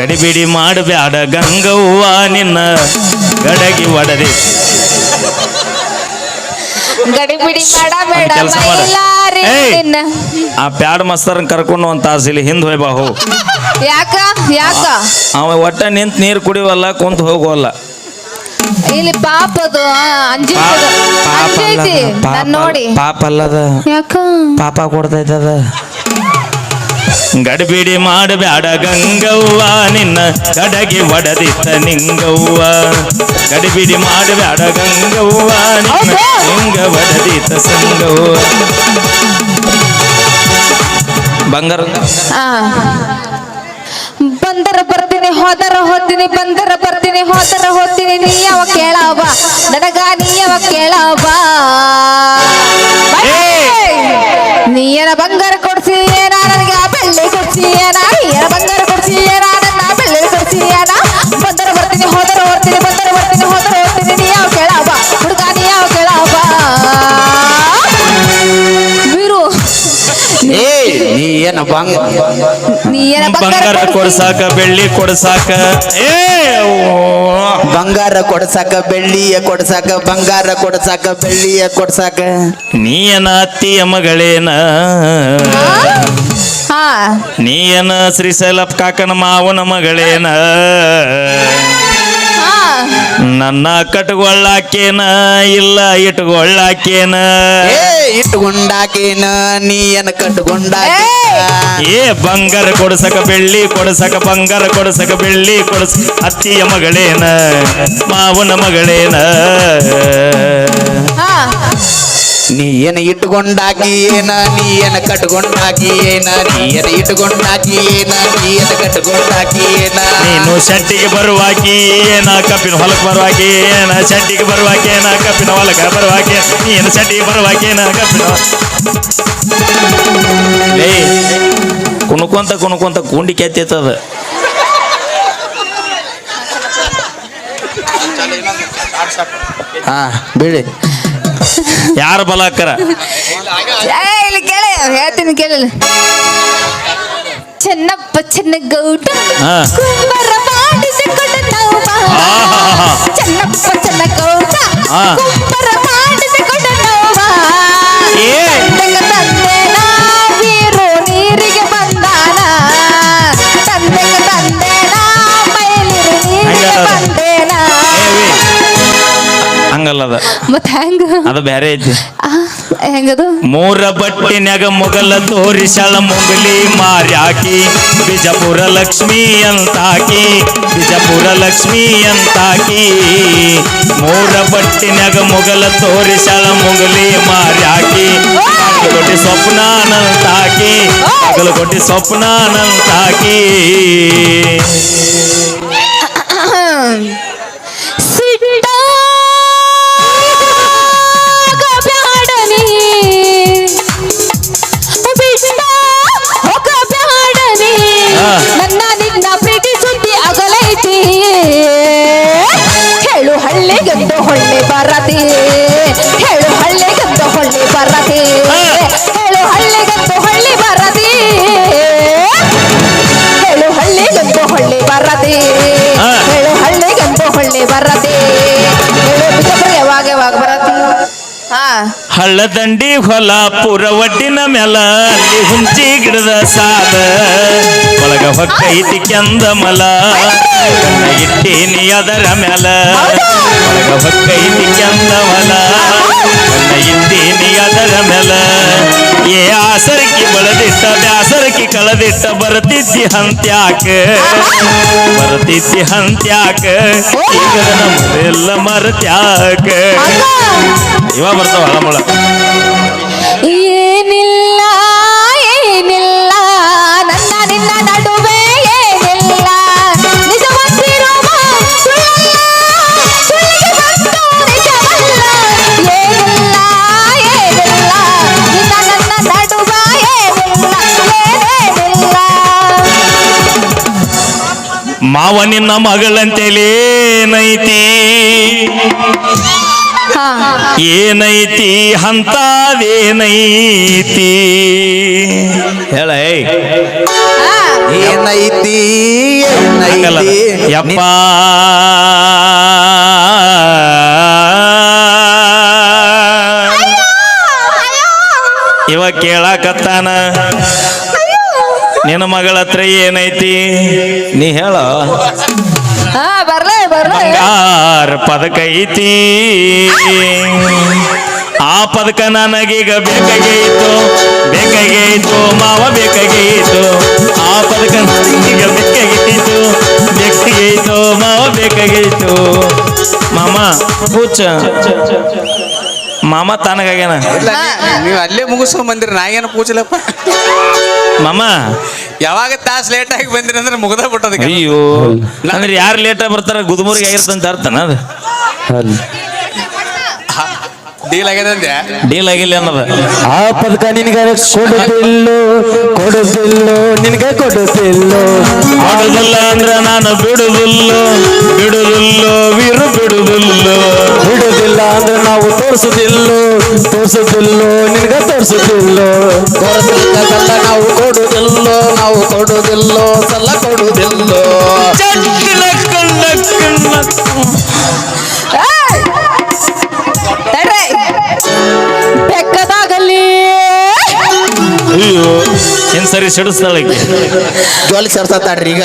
ಗಡಿಬಿಡಿ ಮಾಡಬೇಡ ಗಂಗವ್ವ ನಿನ್ನ ಗಡಗಿ ಒಡದೆ. ಗಡಿಬಿಡಿ ಮಾಡಬೇಡ ಒಂದ್ ಕೆಲ್ಸ ಮಾಡು. ಮೈಲಾರಿ ಏಯ್! ನಿನ್ನ. ಆ ಪ್ಯಾಡ್ ಮಸ್ತರ್ ಕರ್ಕೊಂಡು ಒಂದು ತಾಸು ಇಲ್ಲಿ ಹಿಂದೆ ಹೋಯ್ ಬಾ ಹೋಗು ಯಾಕ? ಯಾಕ? ಅವ ಒಟ್ಟ ನಿಂತ ನೀರು ಕುಡಿವಲ್ಲ ಕುಂತ ಹೋಗುವಲ್ಲ. ಇಲ್ಲಿ ಪಾಪದು ಅಂಜಿ ಅಂಜೈತಿ ನಾನ್ ನೋಡಿ. ಪಾಪ ಅಲ್ಲದ. ಯಾಕ? ಪಾಪ ಕೊಡ್ತೈತದ. ಗಡಿಬಿಡಿ ಮಾಡಬೇಡ ಗಂಗವ್ವ ನಿನ್ನ ಕಡಗೆ ಒಡದಿತ್ತ ನಿಂಗವ್ವ. ಗಡಬಿಡಿ ಮಾಡಬೇಡ ಗಂಗವ್ವ ನಿನ್ನ ನಿಂಗ ಒಡದಿತ್ತ ಸಂಗವ್ವ. ಬಂಗಾರ. ಬಂದರ ಬರ್ತೀನಿ ಹೋದರ ಹೋತೀನಿ ಬಂದರ ಬರ್ತೀನಿ ಹೋದರ ಹೋತೀನಿ ನೀ ಯಾವ ಕೇಳವ ನನಗ ನೀ ಯಾವ ಕೇಳವ ನೀ ಏನ ಬಂಗಾರ ನೀ ಬಂಗ? ನೀ ಏನ ಬಂಗಾರ ಕೊಡ್ಸಾಕ ಬೆಳ್ಳಿ ಕೊಡ್ಸಾಕ. ಏ. ಬಂಗಾರ ಕೊಡ್ಸಾಕ ಬೆಳ್ಳಿಯ ಕೊಡ್ಸಾಕ ಬಂಗಾರ ಕೊಡ್ಸಾಕ ಬೆಳ್ಳಿಯ ಕೊಡ್ಸಾಕ. ನೀಯನ ಅತ್ತಿಯ ಮಗಳೇನ? ಹಾ? ಶ್ರೀ ಶ್ರೀಶೈಲಪ್ಪ ಕಾಕನ ಮಾವನ ಮಗಳೇನ? ಹಾ. ನನ್ನ ಕಟ್ಕೊಳ್ಳಾಕೇನ ಇಲ್ಲ ಇಟ್ಕೊಳ್ಳಾಕೇನ ಏ ಇಟ್ಕೊಂಡಾಕೇನ ನೀ ಏನ ಕಟ್ಕೊಂಡಾಕ ಏ ಬಂಗಾರ ಕೊಡಸಕ ಬೆಳ್ಳಿ ಕೊಡಸಕ ಬಂಗಾರ ಕೊಡಸಕ ಬೆಳ್ಳಿ ಕೊಡಸ ಅತ್ತಿಯ ಮಗಳೇನ ಮಾವನ ಮಗಳೇನ. ನೀ ಏನ ಇಟ್ಟುಕೊಂಡಾಗಿ ಏನ? ನೀ ಏನ ಕಟ್ಕೊಂಡಾಗಿ ಏನ? ನೀ ಏನ ಇಟ್ಟುಕೊಂಡಾಗಿ ಏನ? ನೀ ಏನ ಕಟ್ಕೊಂಡಾಗಿ ಏನ? ನೀನು ಶೆಟ್ಟಿಗೆ ಬರುವಾಕಿ ಏನ? ಕಪ್ಪಿನ ಹೊಲಕ್ಕೆ ಬರುವಾಕಿ ಏನ? ಶೆಟ್ಟಿಗೆ ಬರುವಾಕಿ ಏನ? ಕಪ್ಪಿನ ಹೊಲಕ್ಕೆ ಬರುವಾಕಿ ನೀನು ಶೆಟ್ಟಿಗೆ ಬರುವಾಕಿ ಏನ? ಕಪ್ಪಿನ ಲೇ ಕುಣ್ಕೊಂತ ಕುಣ್ಕೊಂತ ಕುಂಡಿ ಕೆತ್ತಿತ್ತದ ಹಾ ಬಿಡಿ ಯಾರ ಬಲಾಕರ ಏ, ಇಲ್ಲಿ ಕೇಳ ಹೇಳ್ತೀನಿ ಕೇಳಲ್ಲ ಚೆನ್ನಪ್ಪ ಚೆನ್ನಗೌಡ ಹಾ. ಕುಂಬರ ಮಾಡಿಸಿಕೊಂಡ ನಾವು ಆಹಾಹಾ. ಹಂಗಲ್ಲದ ಮತ್ತ ಹೆಂಗ? ಅದು ಬೇರೆ ಐತಿ. ಆ, ಹೆಂಗದು? ಮೂರ ಬಟ್ಟಿನ್ಯಾಗ ಮೊಗಲ ತೋರಿಸಳ ಮೊಗಲಿ ಮಾರ್ಯಾಕಿ ಬಿಜಪುರ ಲಕ್ಷ್ಮಿ ಅಂತಾಕಿ ಬಿಜಪುರ ಲಕ್ಷ್ಮಿ ಅಂತಾಕಿ. ಮೂರ ಬಟ್ಟಿನ್ಯಾಗ ಮೊಗಲ ತೋರಿಸಳ ಮೊಗಲಿ ಮಾರ್ಯಾಕಿ ಕೊಟ್ಟಿ ಸ್ವಪ್ನಾನಂತಾಕಿ ಹಗಲು ಕೊಟ್ಟಿ ಸ್ವಪ್ನಾನಂತಾಕಿ. ಸಿಟ್ಟಾಗಬ್ಯಾಡನಿ. ಹಳ್ಳದಂಡಿ ಹೊಲ ಪುರ ಒಡ್ಡಿನ ಮ್ಯಾಲ ಅಲ್ಲಿ ಹುಂಚಿ ಗಿಡದ ಸಾಲ. ಒಳಗ ಹೊಕ್ಕೈತಿ ಕೆಂದ ಮಲ. ಇಟ್ಟೀನಿ ಅದರ ಮ್ಯಾಲ. ಒಳಗ ಹೊಕ್ಕೈತಿ ಕೆಂದ ಮಲ. ಇಟ್ಟೀನಿ ಅದರ ಮ್ಯಾಲ. ಏ ಆಸರಕ್ಕೆ ಬಳದಿಟ್ಟ ಬ್ಯಾಸರಕ್ಕೆ ಕಳದಿಟ್ಟ ಬರತಿದ್ದಿ ಹಂತ್ಯಾಕ. ಬರತಿದ್ದಿ ಹಂತ್ಯಾಕ ಈಗ ಮರ ಮರತ್ಯಾಕ ಇವ ಬರ್ತಾವ ಹಳಮಳ ಮಾವ ನಿನ್ನ ಮಗಳಂತೇಳಿ ಏನೈತಿ? ಹಾ. ಏನೈತಿ? ಅಂತದೇನೈತಿ ಹೇಳ ಏನೈತಿ. ಯಪ್ಪ. ಇವ ಕೇಳಾಕತ್ತಾನ. ನಿನ್ನ ಮಗಳ ಹತ್ರ ಏನೈತಿ? ನೀ ಹೇಳ. ಹಾ ಬರ್ಲೇ ಬರ್ಲೇ. ಬಂಗಾರ ಪದಕ ಐತಿ. ಆ ಪದಕ ನನಗೀಗ ಬೇಕಾಗೈತು ಬೇಕಾಗೈತು ಮಾವ ಬೇಕಾಗೈತು ಆ ಪದಕ ನನಗೀಗ ಬೇಕಾಗೈತು ಬೇಕಾಗೈತು ಮಾವ ಬೇಕಾಗೈತು ಮಾಮ ಪೂಚ. ಮಾಮ ತನಗಾಗ್ಯಾನ? ನೀವು ಅಲ್ಲೇ ಮುಗಿಸ್ಕೊಂಡ್ ಬಂದಿರಿ ನಾ ಏನು ಪೂಜಲಪ್ಪ ಮಾಮ. ಯಾವಾಗ ತಾಸ್ ಲೇಟ್ ಆಗಿ ಬಂದಿರಿ ಅಂದ್ರೆ ಮುಗ್ದ ಬಿಟ್ಟದ ಅಯ್ಯೋ. ಅಂದ್ರೆ ಯಾರು ಲೇಟಾಗಿ ಬರ್ತಾರ? ಗುದ್ಮೂರಿಗೆ ಆಗಿರ್ತಂತ ಅರ್ಥನ ಅದು? ಡೀಲ್ ಆಗಿದೆ ಅಂದೆ ಡೀಲ್ ಆಗಿಲ್ಲ ಅನ್ನೋದು. ಆ ಪದಕ ನಿನಗೆ ಕೊಡುದಿಲ್ಲೋ ಕೊಡುದಿಲ್ಲೋ ನಿನಗೆ ಕೊಡುತ್ತಿಲ್ಲ. ಮಾಡುದಿಲ್ಲ ಅಂದ್ರೆ ನಾನು ಬಿಡುದಿಲ್ಲೋ ಬಿಡುದಿಲ್ಲೋ ವೀರು ಬಿಡುದಿಲ್ಲೋ. ಬಿಡುದಿಲ್ಲ ಅಂದ್ರೆ ನಾವು ತೋರಿಸುದಿಲ್ಲೋ ತೋರಿಸುದಿಲ್ಲೋ ನಿನಗೆ ತೋರಿಸುದಿಲ್ಲೋ ತೋರಿಸಿಲ್ಲ ಸಲ್ಲ ನಾವು ಕೊಡುದಿಲ್ಲೋ ನಾವು ಕೊಡುದಿಲ್ಲೋ ಸಲ್ಲ ಕೊಡುದಿಲ್ಲೋ. ಸರಿ ಸಿಡಿಸ್ತಾಳೆ. ಜೋಲಿ ಸೇರ್ಸತ್ತಾಡ್ರಿ ಈಗ.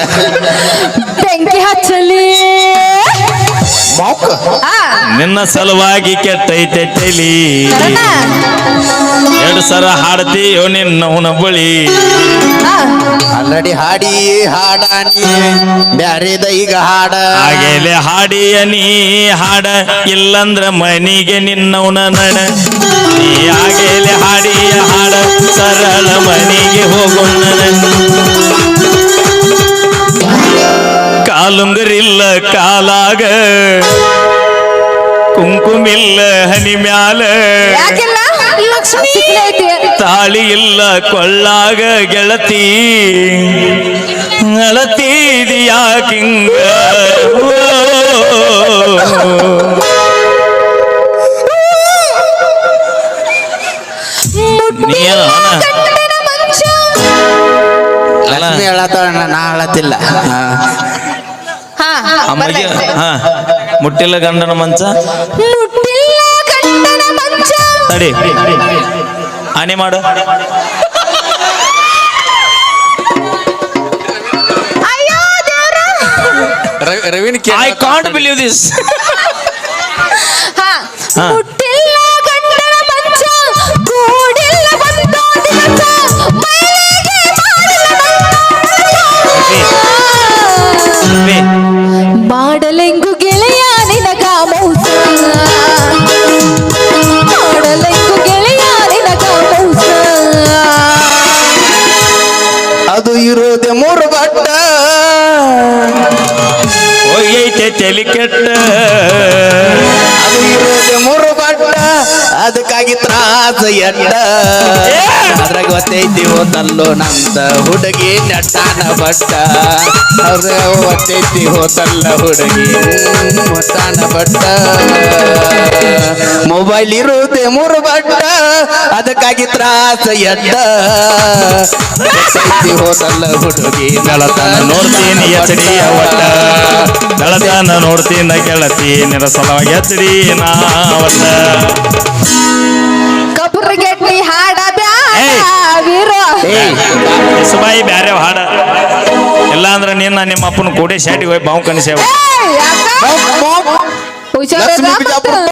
ಬೆಂಕಿ ಹಚ್ಚಲಿ. ನಿನ್ನ ಸಲುವಾಗಿ ಕೆಟ್ಟೈತೆ ತಲಿ. ಎರಡು ಸರ ಹಾಡ್ತೀಯೋ ನಿನ್ನವನ ಬಳಿ? ಆ, ಆಲ್ರೆಡಿ ಹಾಡಿ ಹಾಡಾನಿ ಬ್ಯಾರೆದ ಈಗ ಹಾಡ. ಹಾಗೆಲೆ ಹಾಡಿಯ ನೀ ಹಾಡ ಇಲ್ಲಂದ್ರ ಮನಿಗೆ ನಿನ್ನವನ ನಡ. ನೀ ಆಗೇಲೆ ಹಾಡಿಯ ಹಾಡ ಸರಳ ಮನಿಗೆ ಹೋಗೋಣ ಕಾಲುಂಗರಿಲ್ಲ ಕಾಲಾಗ. ಕುಂಕುಮಿಲ್ಲ ಹನಿ ಮ್ಯಾಲ. ಯಾಕಿಲ್ಲ? ಲಕ್ಷ್ಮಿ ಐತಿ ತಾಳಿ ಇಲ್ಲ ಕೊಳ್ಳಾಗ ಗೆಳತಿ ಅಳತೀದಿಯಾಕಿಂಗ ನೀನು ಅಣ್ಣ? ಗಂಡನ ಮಂಚ ಲಕ್ಷ್ಮಿ ಹೇಳತ್ತಾಳ ನಾ ಹೇಳತ್ತಿಲ್ಲ ಹಾ. ಹಾ ಅಮ್ಮಗೆ ಬರ್ಲೇ. ಹಾ ಮುಟ್ಟಿಲ್ಲ ಗಂಡನ ಮಂಚ ಮುಟ್ಟಿಲ್ಲ ಗಂಡನ ಮಂಚ ತಡಿ ಆನೆ ಮಾಡು. ಅಯ್ಯೋ ದೇವ್ರ. ರವಿ- ರವಿನ ಐ ಕಾಂಟ್ ಬಿಲೀವ್ ದಿಸ್ ಹಾ ಹೋಗೈತೆ ತಲೆ ಕೆಟ್ಟ. ಅದು ಇರೋದೆ ಮೂರು. ಅದಕ್ಕಾಗಿ ತ್ರಾಸ ಎಟ್ಟ? ಅದ್ರ ಒತ್ತೈತಿ ಹೋತಲ್ಲೋ ನಂದ ಹುಡುಗಿ ನಟ್ಟಾನ ಬಟ್ಟ ಅದ್ರಾಗ ಗೊತ್ತೈತಿ ಹೋತಲ್ಲ ಹುಡುಗಿ ನಟ್ಟಾನ ಬಟ್ಟ ಮೊಬೈಲ್ ಇರುತ್ತೆ ಮೂರು ಬಟ್ಟ. ಅದಕ್ಕಾಗಿ ತ್ರಾಸ ಎಟ್ಟ? ಹೋತಲ್ಲ ಹುಡುಗಿ ನಳತನ ನೋಡ್ತೀನಿ ಎಚಡಿ ಅವಟ್ಟ ನಳತನ ನೋಡ್ತೀನಿ ಗೆಳತಿ ನಿರಸಲವಾಗಿ ಸಲುವಾಗಿ ಎಚಡಿ ನಾ ಒಟ್ಟ ಕಬ್ರಗೆಟ್ಟಿ ಹಾಡ ಏಯ್. ಸುಬಾಯಿ ಬ್ಯಾರೆ ಹಾಡ. ಇಲ್ಲ ಅಂದ್ರೆ ನಿನ್ನ ನಿಮ್ಮ ಅಪ್ಪನ ಕೂಡೆ ಶಾಟಿಗೆ ಹೋಗಿ ಬಾವು ಕನಿಸೇವ